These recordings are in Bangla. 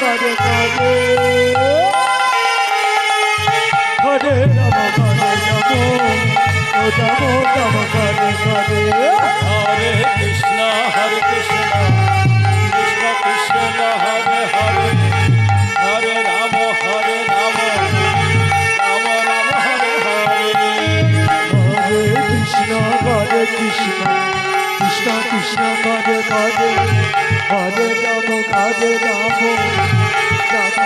কৃষ্ণ হরে হরে হরে রাম হরে রাম রাম রাম হরে হরে হরে কৃষ্ণ হরে কৃষ্ণ কৃষ্ণ কৃষ্ণ হরে হরে। হরে রাম হরে রাম রাম রাম হরে হরে। হরে কৃষ্ণ হরে কৃষ্ণ কৃষ্ণ কৃষ্ণ হরে হরে। হরে রাম হরে রাম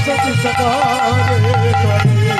কৃষ্ণ কৃষ্ণ হরে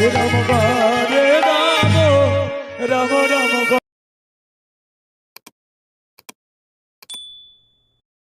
হরে হরে রাম হরে